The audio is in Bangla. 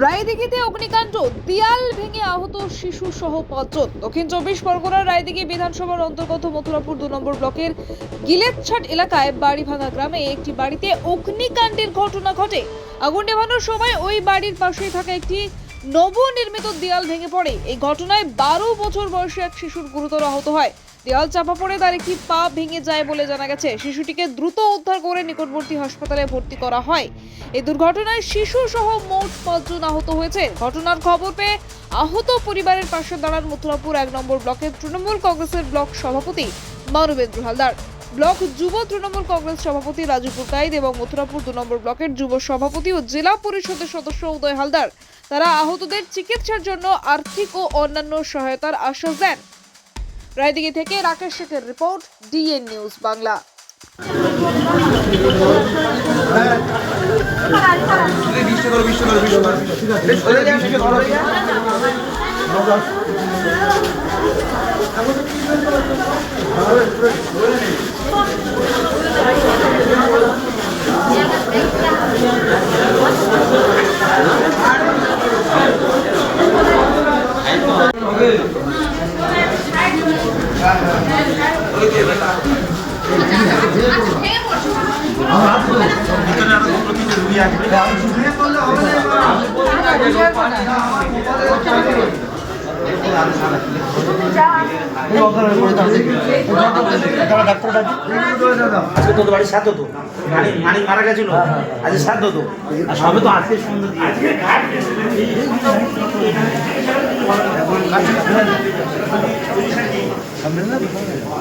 রায়দিঘিতে অগ্নিকাণ্ড, দিয়াল ভেঙে আহত শিশু সহ পাঁচজন। দক্ষিণ চব্বিশ পরগনার রায়দিঘি বিধানসভার অন্তর্গত মথুরাপুর দু নম্বর ব্লকের গিলেতছাট এলাকায় বাড়ি ভাঙা গ্রামে একটি বাড়িতে অগ্নিকাণ্ডের ঘটনা ঘটে। আগুন নেভানোর সময় ওই বাড়ির পাশেই থাকা একটি নবনির্মিত দেয়াল ভেঙে পড়ে। এই ঘটনায় বারো বছর বয়সী এক শিশুর গুরুতর আহত হয়। দেয়াল চাপা পড়ে তার একটি পা ভেঙে যায় বলে জানা গেছে। শিশুটিকে দ্রুত উদ্ধার করে নিকটবর্তী হাসপাতালে ভর্তি করা হয়। এই দুর্ঘটনায় শিশু সহ মোট পাঁচজন আহত হয়েছে। ঘটনার খবর পেয়ে আহত পরিবারের পাশে দাঁড়ান মথুরাপুর এক নম্বর ব্লকের তৃণমূল কংগ্রেসের ব্লক সভাপতি মানবেন্দ্র হালদার। ব্লক যুব তৃণমূল কংগ্রেস সভাপতি রাজু পুরকাইদ এবং মথুরাপুর দু নম্বর ব্লকের যুব সভাপতি ও জেলা পরিষদের সদস্য উদয় হালদার। তারা আহতদের চিকিৎসার জন্য আর্থিক ও অন্যান্য সহায়তার আশ্বাস দেন। রায়দিঘি থেকে রাকেশ শেখের রিপোর্ট, ডিএন নিউজ বাংলা। তোদের বাড়ি সাত হতো মানিক মানিক মারা গেছিল আজকে সাত হতো আর সবে তো আজকে সুন্দর 何だって言ったら、何だって言ったら、何だって言ったらいい。何だって言ったらいい。